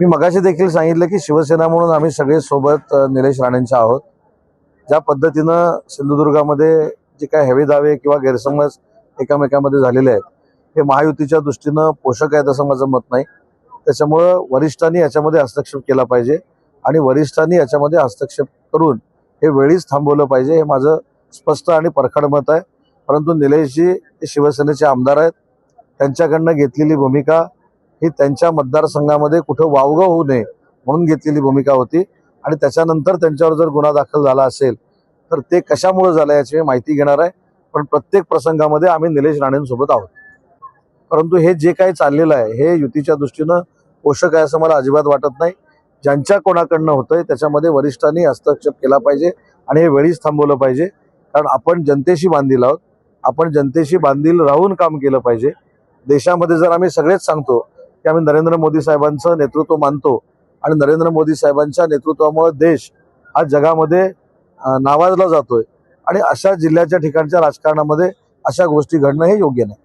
मी मगाशी देखील सांगितलं की शिवसेना म्हणून आम्ही सगळे सोबत निलेश राणेंच्या आहोत. ज्या पद्धतीनं सिंधुदुर्गामध्ये जे काय हेवे दावे किंवा गैरसमज एकामेकामध्ये झालेले आहेत हे महायुतीच्या दृष्टीनं पोषक आहेत असं माझं मत नाही. त्याच्यामुळं वरिष्ठांनी याच्यामध्ये हस्तक्षेप केला पाहिजे आणि वरिष्ठांनी याच्यामध्ये हस्तक्षेप करून हे वेळीच थांबवलं पाहिजे हे माझं स्पष्ट आणि परखड मत आहे. परंतु निलेशजी हे शिवसेनेचे आमदार आहेत. त्यांच्याकडनं घेतलेली भूमिका ही त्यांच्या मतदारसंघामध्ये कुठं वावगं होऊ नये म्हणून घेतलेली भूमिका होती. आणि त्याच्यानंतर त्यांच्यावर जर गुन्हा दाखल झाला असेल तर ते कशामुळे झालं याची मी माहिती घेणार आहे. पण प्रत्येक प्रसंगामध्ये आम्ही निलेश राणेंसोबत आहोत. परंतु हे जे काही चाललेलं आहे हे युतीच्या दृष्टीनं पोषक आहे असं मला अजिबात वाटत नाही. ज्यांच्या कोणाकडनं होतंय त्याच्यामध्ये वरिष्ठांनी हस्तक्षेप केला पाहिजे आणि हे वेळीच थांबवलं पाहिजे. कारण आपण जनतेशी बांधील आहोत. आपण जनतेशी बांधील राहून काम केलं पाहिजे. देशामध्ये जर आम्ही सगळेच सांगतो की आम्ही नरेंद्र मोदी साहेबांचं नेतृत्व मानतो आणि नरेंद्र मोदी साहेबांच्या नेतृत्वामुळे देश हा जगामध्ये नावाजला जातोय. आणि अशा जिल्ह्याच्या ठिकाणच्या राजकारणामध्ये अशा गोष्टी घडणं हे योग्य नाही.